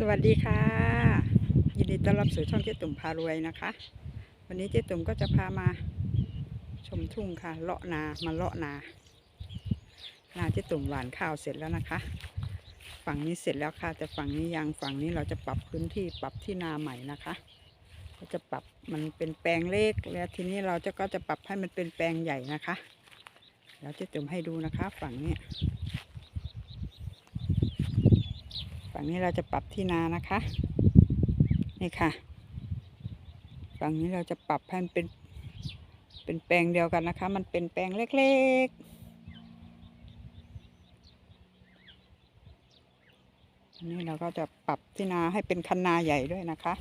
สวัสดีค่ะ ยินดีต้อนรับสู่ช่องเจ๊ตุ่มพารวยนะคะ วันนี้เจ๊ตุ่มก็จะพามาชมทุ่งค่ะ เลาะนามาเลาะนา นาเจ๊ตุ่มหวานข้าวเสร็จแล้วนะคะ ฝั่งนี้เสร็จแล้วค่ะ แต่ฝั่งนี้ยังฝั่งนี้เราจะปรับพื้นที่ปรับที่นาใหม่นะคะเราจะปรับมันเป็นแปลงเล็กแล้วทีนี้เราจะก็จะปรับให้มันเป็นแปลงใหญ่นะคะแล้วเจ๊ตุ่มให้ดูนะคะ ฝั่งนี้ ฝั่งนี้เราจะปรับที่นานะคะ นี่ค่ะ ฝั่งนี้เราจะปรับให้มันเป็น เป็นแปลงเดียวกันนะคะ มันเป็นแปลงเล็กๆอันนี้เราก็จะปรับที่นาให้เป็นคันนาใหญ่ด้วยนะคะ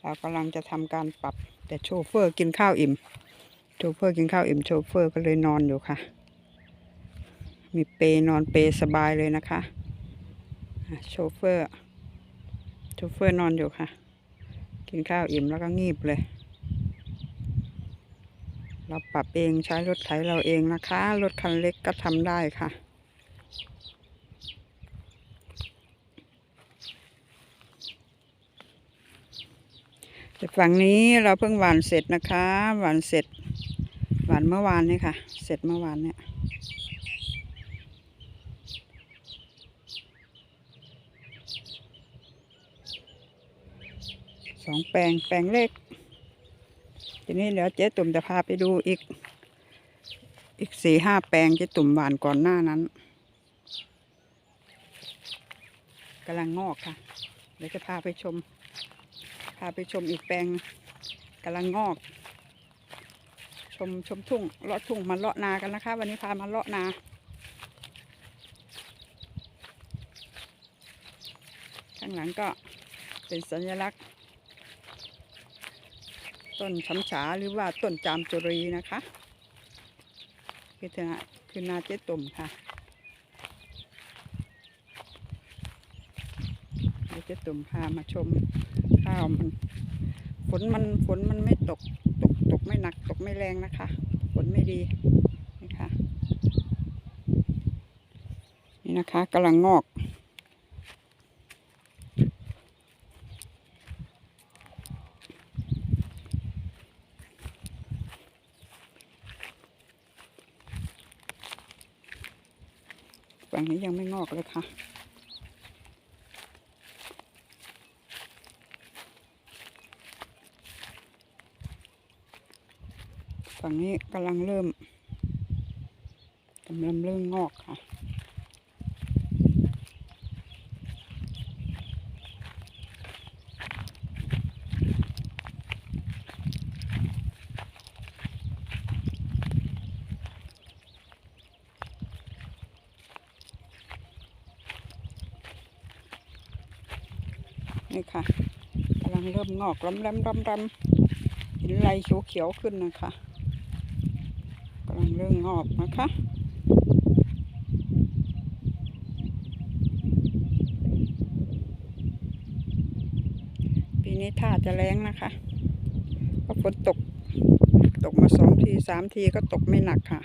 เรากำลังจะทำการปรับแต่โชเฟอร์กินข้าวอิ่ม โชเฟอร์กินข้าวอิ่มโชเฟอร์ก็เลยนอนอยู่ค่ะ มีเปย์นอนเปย์สบายเลยนะคะ โชเฟอร์ โชเฟอร์นอนอยู่ค่ะ กินข้าวอิ่มแล้วก็งีบเลย เราปรับเองใช้รถไถเราเองนะคะ รถคันเล็กก็ทำได้ค่ะแต่ฝั่งนี้เราเพิ่งหวานเสร็จนะคะ หวานเสร็จ หวานเมื่อวานนี่ค่ะ เสร็จเมื่อวานเนี่ย องแปลงแปลงเล็ก ทีนี้เดี๋ยวเจ๊ตุ่มจะพาไปดูอีก อีกสี่ห้าแปลงเจ๊ตุ่มหวานก่อนหน้านั้นกำลังงอกค่ะ เดี๋ยวจะพาไปชม พาไปชมอีกแปลงกำลังงอก ชมชมทุ่งเลาะทุ่งมาเลาะนากันนะคะ วันนี้พามาเลาะนาข้างหลังก็เป็นสัญลักษณ์ ต้นช้ำฉาหรือว่าต้นจามจุรีนะคะคือนาคือนาเจ๊ตุ่มค่ะเดี๋ยวเจ๊ตุ่มพามาชมข้าวมันฝนมันฝนมันไม่ตกตกตกไม่หนักตกไม่แรงนะคะ ฝนไม่ดีนี่ค่ะนี่นะคะกำลังงอก ฝั่งนี้ยังไม่งอกเลยค่ะ ฝั่งนี้กำลังเริ่มกำลังเริ่มงอกค่ะ นี่ค่ะกำลังเริ่มงอกล้ำล้ำล้ำล้ำเห็นไรเขียวเขียวขึ้นนะคะกำลังเริ่มงอกนะคะปีนี้ท่าจะแรงนะคะเพราะฝนตกตกมาสองทีสามทีก็ตกไม่หนักค่ะ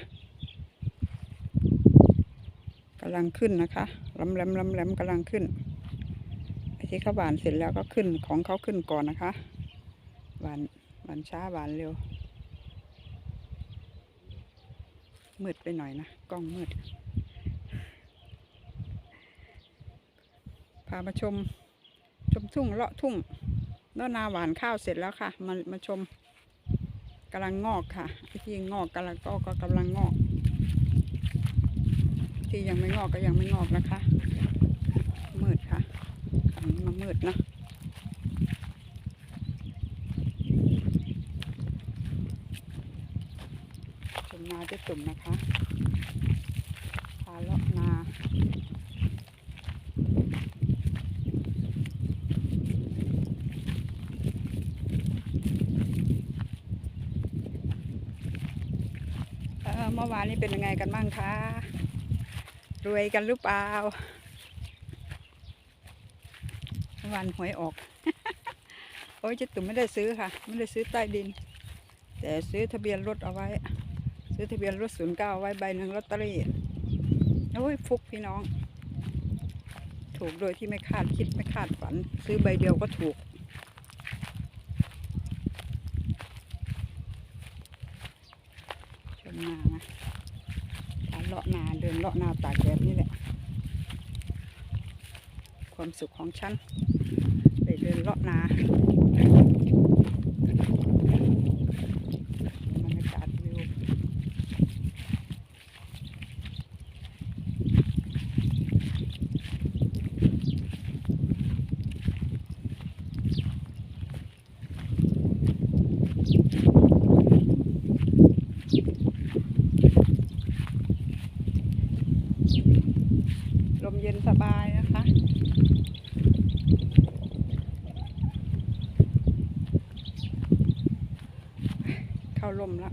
กำลังขึ้นนะคะลำแหลมลำแหลมกำลังขึ้น ที่เขาหวานเสร็จแล้วก็ขึ้นของเขาขึ้นก่อนนะคะหวานหวานช้าหวานเร็ว มืดไปหน่อยนะกล้องมืด พามาชม ชมทุ่งเลาะทุ่งเลานาหวานข้าวเสร็จแล้วค่ะ มามาชมกำลังงอกค่ะที่งอกกำลังก็ก็กำลังงอก ที่ยังไม่งอกก็ยังไม่งอกนะคะ มืดค่ะ มามืดนะชมนาจะตุ่มนะคะพาเลาะนาเออเมื่อวานนี้เป็นยังไงกันบ้างคะ รวยกันหรือเปล่า วันหวยออก โอ้ยเจิตุ่มไม่ได้ซื้อค่ะ ไม่ได้ซื้อใต้ดิน แต่ซื้อทะเบียนรถเอาไว้ ซื้อทะเบียนรถศูนย์เก้าไว้ใบหนึ่งลอตเตอรี่โอ้ยฟุกพี่น้อง ถูกโดยที่ไม่คาดคิดไม่คาดฝัน ซื้อใบเดียวก็ถูก ชมนานะการเลาะนาเดินเลาะนาตากแดดนี่แหละความสุขของฉัน นเลาะนาบรรยากาศวิวลมเย็นสบายนะคะ เข้า ล่มละ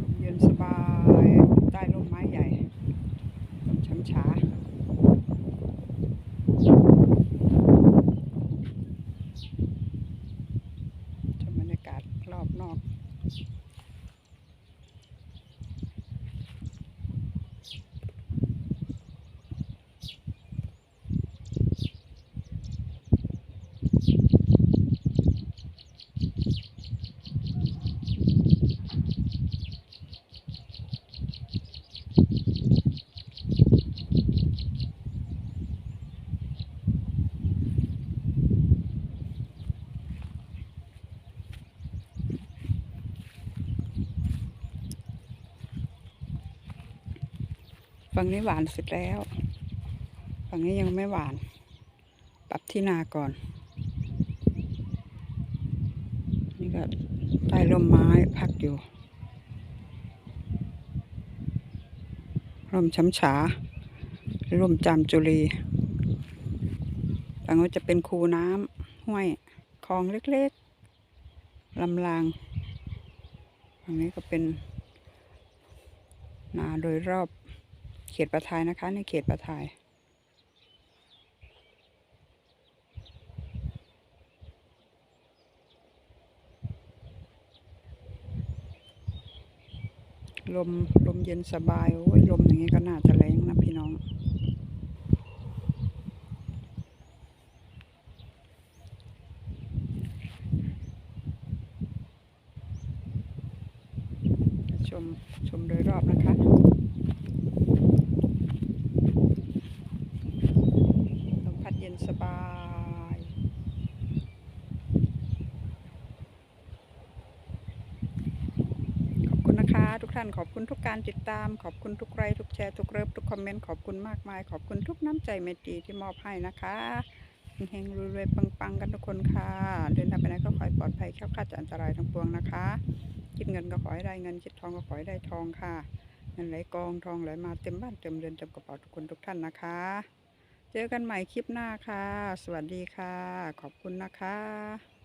ลมเย็นสบาย ใต้ร่มไม้ใหญ่ลมช้ำช้า ชมบรรยากาศรอบนอก ฝั่งนี้หวานเสร็จแล้ว ฝั่งนี้ยังไม่หวาน ปรับที่นาก่อน นี่ก็ใต้ร่มไม้พักอยู่ร่มช้ำฉาร่มจามจุลีฝั่งนู้นจะเป็นคูน้ำห้วยคลองเล็กๆลำรางฝั่งนี้ก็เป็นนาโดยรอบ เขตประทายนะคะ ในเขตประทายลมลมเย็นสบาย โอ้ย ลมอย่างนี้ก็น่าจะแรงนะพี่น้อง ชม ชมโดยรอบนะคะ ลมพัดเย็นส บายขอบคุณนะคะ ทุกท่านขอบคุณทุกการติดตาม ขอบคุณทุกไลค์ทุกแชร์ทุกเลิฟทุกคอมเมนต์ขอบคุณมากมาย ขอบคุณทุกน้ำใจเมตรีที่มอบให้นะคะเฮงๆรวยๆปังๆ กันทุกคนค่ะ เดินทางไปไหนก็ขอให้ปลอดภัยแคล้วคลาดจากอันตรายทั้งปวงนะคะ คิดเงินก็ขอให้ได้เงิน คิดทองก็ขอให้ได้ทองค่ะเงินไหลกองทองไหลมาเต็มบ้านเต็มเรือนเต็มกระเป๋าทุกคนทุกท่านนะคะ เจอกันใหม่คลิปหน้าค่ะ สวัสดีค่ะ ขอบคุณนะคะ